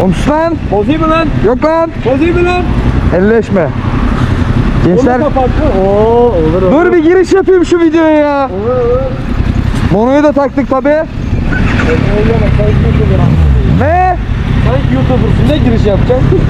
Sus lan. Bozayım mı lan? Yok lan. Bozayım mı lan? Elleşme. Gençler. Oo olur olur. dur bir giriş yapayım şu videoya ya. Olur olur. Monoyu da taktık tabi. Ne? Sanki YouTuber'sın ne giriş yapacaksın?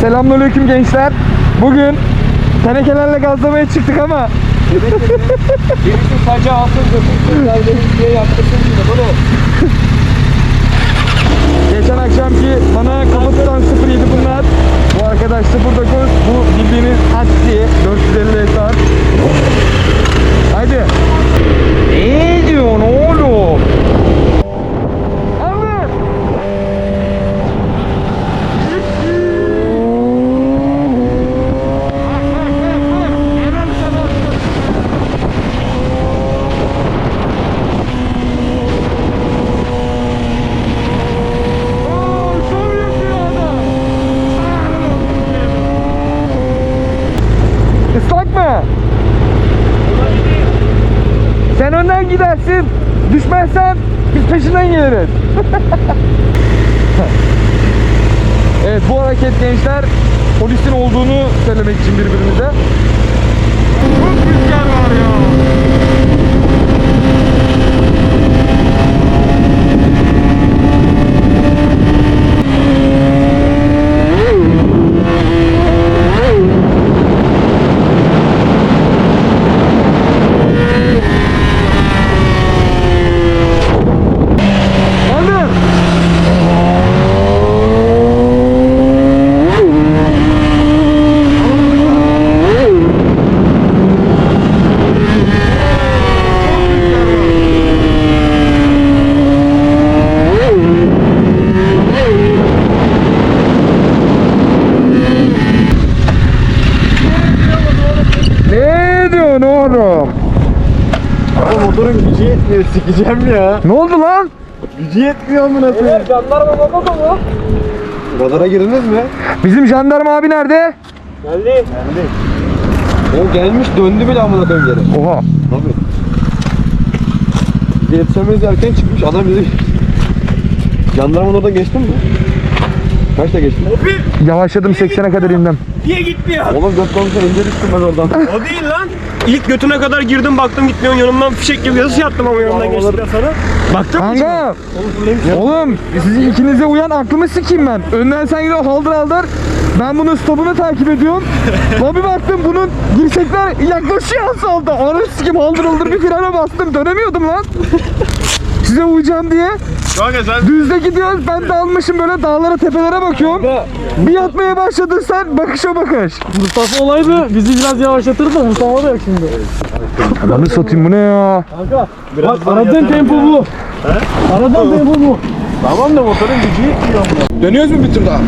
Selamünaleyküm gençler. Bugün tenekelerle gazlamaya çıktık ama Birisi saçı alsın götürsün. Kardeşim diye yaptırsın şimdi bunu. geçen akşamki bana tutan 07 bunlar. Bu arkadaş 09. Bu bildiğiniz Hatti 450 SR. Haydi. Ne diyorsun oğlum? Abi. Islak mı? Sen önden gidersin. Düşmezsen biz peşinden geliriz. evet bu hareket gençler polisin olduğunu söylemek için birbirimize. Çok rüzgar var ya. Hadi. Ne diyorsun oğlum? Ama motorun gücü yetmiyor sikeceğim ya. Ne oldu lan? Gücü yetmiyor amına koyayım. Jandarma baba mı? Radara girdiniz mi? Bizim jandarma abi nerede? Geldi. Geldi. O gelmiş döndü bile amına koyayım geri. Oha. Abi. Biz yetişemeyiz erken çıkmış adam bizi... Jandarmanın oradan geçtin mi? Kaçta geçtin? Yavaşladım 80'e kadar indim. Niye gitmiyor? Oğlum göt komiser ince düştüm ben oradan. O değil lan. İlk götüne kadar girdim baktım gitmiyorsun yanımdan fişek gibi yazı yattım ama yanından geçtikten sonra. Baktın mı? Kanka. Oğlum sizin ikinize uyan aklımı sikeyim ben. Önden sen gidiyorsun haldır haldır. Ben bunun stopunu takip ediyorum. Lan bir baktım bunun dirsekler yaklaşıyor asalda. Ananı sikeyim haldır haldır bir frene bastım. Dönemiyordum lan. Size uyacağım diye. Kanka sen Düzde gidiyoruz. Ben de almışım böyle dağlara tepelere bakıyorum. Bir yatmaya başladın sen bakışa bakış. Mustafa olaydı bizi biraz yavaşlatır da Mustafa da yok şimdi. Ananı satayım bu ne ya? Kanka bak aradığın tempo bu. Aradığın tempo bu. Tamam da motorun gücü yetmiyor. Dönüyoruz mu bir tur daha?